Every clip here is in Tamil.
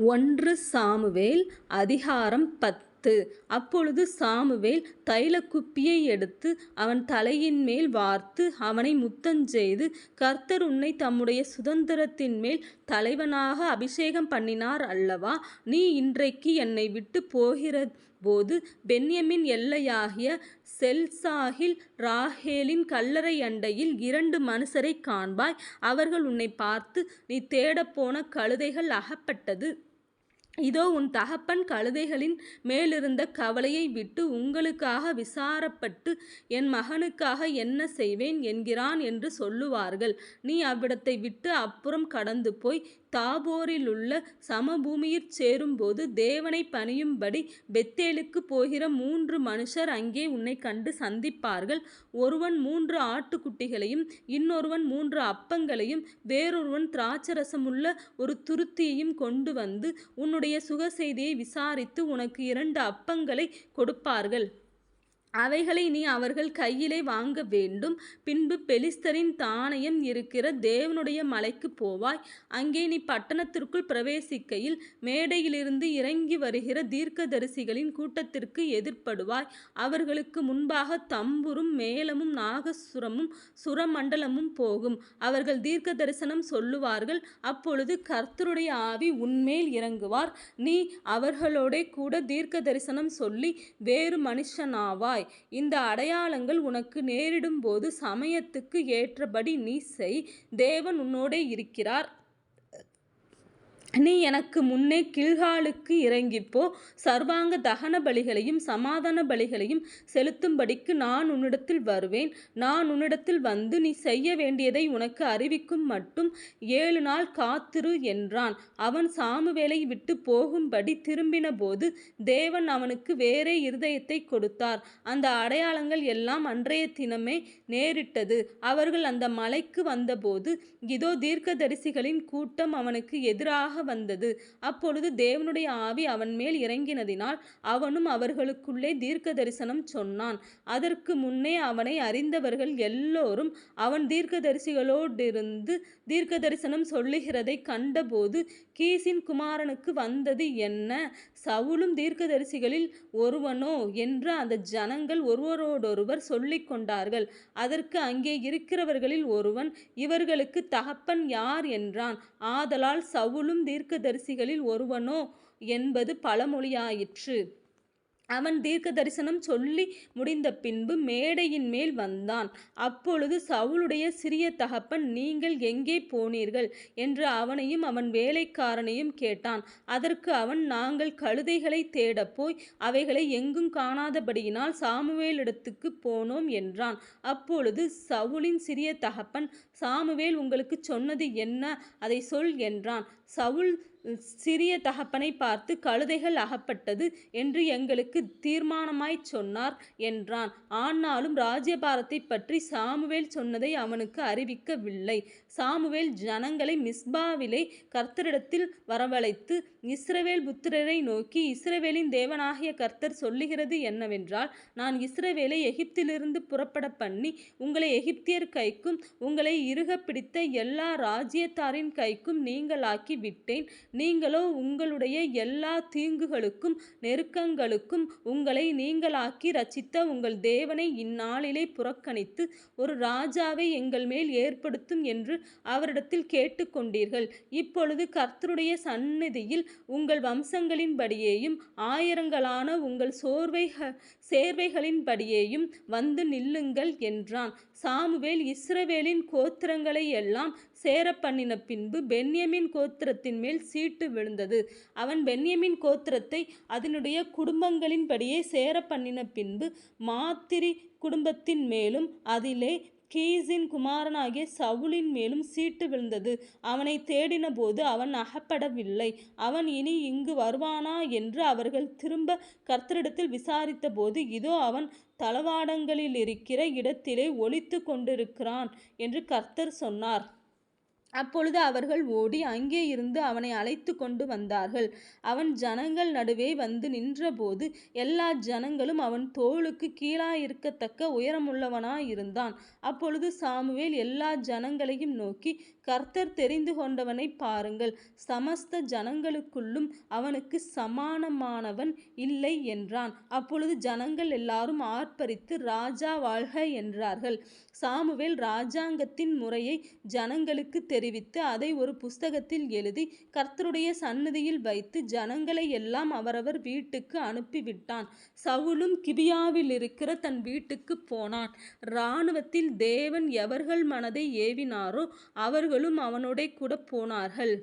ஒன்று சாமுவேல் அதிகாரம் பத்து அப்பொழுது சாமுவேல் தைல குப்பியை எடுத்து அவன் தலையின்மேல் வார்த்து அவனை முத்தஞ்செய்து கர்த்தர் உன்னை தம்முடைய சுதந்திரத்தின் மேல் தலைவனாக அபிஷேகம் பண்ணினார் அல்லவா நீ இன்றைக்கு என்னை விட்டுப் போகிறபோது பென்யமின் எல்லையாகிய செல்சாகில் ராகேலின் கல்லறையண்டையில் இரண்டு மனுஷரைக் காண்பாய். அவர்கள் உன்னை பார்த்து நீ தேடப்போன கழுதைகள் அகப்பட்டது. இதோ உன் தகப்பன் கழுதைகளின் மேலிருந்த கவலையை விட்டு உங்களுக்காக விசாரப்பட்டு என் மகனுக்காக என்ன செய்வேன் என்கிறான் என்று சொல்லுவார்கள். நீ அவ்விடத்தை விட்டு அப்புறம் கடந்து போய் தாபோரிலுள்ள சமபூமியிற் சேரும்போது தேவனை பணியும்படி பெத்தேலுக்குப் போகிற மூன்று மனுஷர் அங்கே உன்னைக் கண்டு சந்திப்பார்கள். ஒருவன் மூன்று ஆட்டுக்குட்டிகளையும் இன்னொருவன் மூன்று அப்பங்களையும் வேறொருவன் திராட்சரசமுள்ள ஒரு துருத்தியையும் கொண்டு வந்து உன்னுடைய சுகசெய்தியை விசாரித்து உனக்கு இரண்டு அப்பங்களைக் கொடுப்பார்கள். அவைகளை நீ அவர்கள் கையிலே வாங்க வேண்டும் பின்பு பெலிஸ்தரின் தானயம் இருக்கிற தேவனுடைய மலைக்குப் போவாய். அங்கே நீ பட்டணத்திற்குள் பிரவேசிக்கையில் மேடையிலிருந்து இறங்கி வருகிற தீர்க்கதரிசிகளின் கூட்டத்திற்கு எதிர்ப்படுவாய். அவர்களுக்கு முன்பாக தம்புரும் மேளமும் நாகசுரமும் சுரமண்டலமும் போகும். அவர்கள் தீர்க்க தரிசனம் சொல்லுவார்கள். அப்பொழுது கர்த்தருடைய ஆவி உன்மேல் இறங்குவார். நீ அவர்களோடே கூட தீர்க்க தரிசனம் சொல்லி வேறு மனுஷனாவாய். இந்த அடையாளங்கள் உனக்கு நேரிடும்போது சமயத்துக்கு ஏற்றபடி நீ செய். தேவன் உன்னோடே இருக்கிறார். நீ எனக்கு முன்னே கில்காலுக்கு இறங்கிப்போ. சர்வாங்க தகன பலிகளையும் சமாதான பலிகளையும் செலுத்தும்படிக்கு நான் உன்னிடத்தில் வருவேன். நான் உன்னிடத்தில் வந்து நீ செய்ய வேண்டியதை உனக்கு அறிவிக்கும் மட்டும் ஏழு நாள் காத்திரு என்றான். அவன் சாமுவேலை விட்டு போகும்படி திரும்பின போது தேவன் அவனுக்கு வேறே இருதயத்தை கொடுத்தார். அந்த அடையாளங்கள் எல்லாம் அன்றைய தினமே நேரிட்டது. அவர்கள் அந்த மலைக்கு வந்தபோது இதோ தீர்க்கதரிசிகளின் கூட்டம் அவனுக்கு எதிராக வந்தது. அப்பொழுது தேவனுடைய ஆவி அவன் மேல் இறங்கினதினால் அவனும் அவர்களுக்குள்ளே தீர்க்கதரிசனம் சொன்னான். அதற்கு முன்னே அவனை அறிந்தவர்கள் எல்லோரும் அவன் தீர்க்கதரிசிகளோடிருந்து தீர்க்கதரிசனம் சொல்லுகிறதைக் கண்டபோது கீசின் குமாரனுக்கு வந்தது என்ன? சவுலும் தீர்க்கதரிசிகளில் ஒருவனோ? என்று அந்த ஜனங்கள் ஒருவரோடொருவர் சொல்லிக்கொண்டார்கள். அதற்கு அங்கே இருக்கிறவர்களில் ஒருவன் இவர்களுக்கு தகப்பன் யார்? என்றான். ஆதலால் சவுலும் தீர்க்கதரிசிகளில் ஒருவனோ? என்பது பழமொழியாயிற்று. அவன் தீர்க்க தரிசனம் சொல்லி முடிந்த பின்பு மேடையின்மேல் வந்தான். அப்பொழுது சவுளுடைய சிறிய தகப்பன் நீங்கள் எங்கே போனீர்கள்? என்று அவனையும் அவன் வேலைக்காரனையும் கேட்டான். அதற்கு அவன் நாங்கள் கழுதைகளைத் தேடப்போய் அவைகளை எங்கும் காணாதபடியினால் சாமுவேலிடத்துக்குப் போனோம் என்றான். அப்பொழுது சவுலின் சிறிய தகப்பன் சாமுவேல் உங்களுக்குச் சொன்னது என்ன? அதை சொல் என்றான். சவுல் சிறிய தகப்பனைப் பார்த்து கழுதைகள் அகப்பட்டது என்று எங்களுக்கு தீர்மானமாய்ச் சொன்னார் என்றான். ஆனாலும் ராஜ்யபாரத்தைப்பற்றிச் சாமுவேல் சொன்னதை அவனுக்கு அறிவிக்கவில்லை. சாமுவேல் ஜனங்களை மிஸ்பாவிலே கர்த்தரிடத்தில் வரவழைத்து இஸ்ரவேல் புத்திரரை நோக்கி இஸ்ரவேலின் தேவனாகிய கர்த்தர் சொல்லுகிறது என்னவென்றால் நான் இஸ்ரவேலை எகிப்திலிருந்து புறப்பட பண்ணி உங்களை எகிப்தியர் கைக்கும் உங்களை இறுக பிடித்த எல்லா ராஜ்யத்தாரின் கைக்கும் நீங்களாக்கி விட்டேன். நீங்களோ உங்களுடைய எல்லா தீங்குகளுக்கும் நெருக்கங்களுக்கும் உங்களை நீங்களாக்கி ரச்சித்த உங்கள் தேவனை இந்நாளிலே புறக்கணித்து ஒரு ராஜாவை எங்கள் மேல் ஏற்படுத்தும் என்று அவரிடத்தில் கேட்டுக்கொண்டீர்கள். இப்பொழுது கர்த்தருடைய சந்நிதியில் உங்கள் வம்சங்களின்படியேயும் ஆயிரங்களான உங்கள் சோர்வை சேர்வைகளின்படியேயும் வந்து நில்லுங்கள் என்றான். சாமுவேல் இஸ்ரவேலின் சேர சேரப்பண்ணின பின்பு பெண்ணியமின் கோத்திரத்தின் மேல் சீட்டு விழுந்தது. அவன் பென்யமின் கோத்திரத்தை அதனுடைய குடும்பங்களின்படியே சேரப்பண்ணின பின்பு மாத்திரி குடும்பத்தின் மேலும் அதிலே கீஸின் குமாரனாகிய சவுலின்மேலும் சீட்டு விழுந்தது. அவனைத் தேடினபோது அவன் அகப்படவில்லை. அவன் இனி இங்கு வருவானா? என்று அவர்கள் திரும்ப கர்த்தரிடத்தில் விசாரித்தபோது இதோ அவன் தளவாடங்களிலிருக்கிற இடத்திலே ஒழித்து கொண்டிருக்கிறான் என்று கர்த்தர் சொன்னார். அப்பொழுது அவர்கள் ஓடி அங்கே இருந்து அவனை அழைத்து கொண்டு வந்தார்கள். அவன் ஜனங்கள் நடுவே வந்து நின்றபோது எல்லா ஜனங்களும் அவன் தோளுக்குக் கீழாயிருக்கத்தக்க உயரமுள்ளவனாயிருந்தான். அப்பொழுது சாமுவேல் எல்லா ஜனங்களையும் நோக்கி கர்த்தர் தெரிந்து கொண்டவனைப் பாருங்கள் சமஸ்த ஜனங்களுக்குள்ளும் அவனுக்கு சமானமானவன் இல்லை என்றான் அப்பொழுது ஜனங்கள் எல்லாரும் ஆர்ப்பரித்து ராஜா வாழ்க என்றார்கள் சாமுவேல் ராஜாங்கத்தின் முறையை ஜனங்களுக்கு தெரிவித்து அதை ஒரு புஸ்தகத்தில் எழுதி கர்த்தருடைய சன்னதியில் வைத்து ஜனங்களை எல்லாம் அவரவர் வீட்டுக்கு அனுப்பிவிட்டான். சவுலும் கிபியாவில் இருக்கிற தன் வீட்டுக்குப் போனான். இராணுவத்தில் தேவன் எவர்கள் மனதை ஏவினாரோ அவர்களும் அவனோடே கூட போனார்கள்.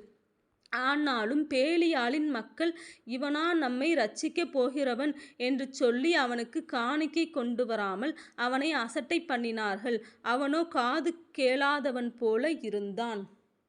ஆனாலும் பேலியாளின் மக்கள் இவனா நம்மை ரட்சிக்கப் போகிறவன் என்று சொல்லி அவனுக்கு காணிக்கை கொண்டு வராமல் அவனை அசட்டை பண்ணினார்கள். அவனோ காது கேளாதவன் போல இருந்தான்.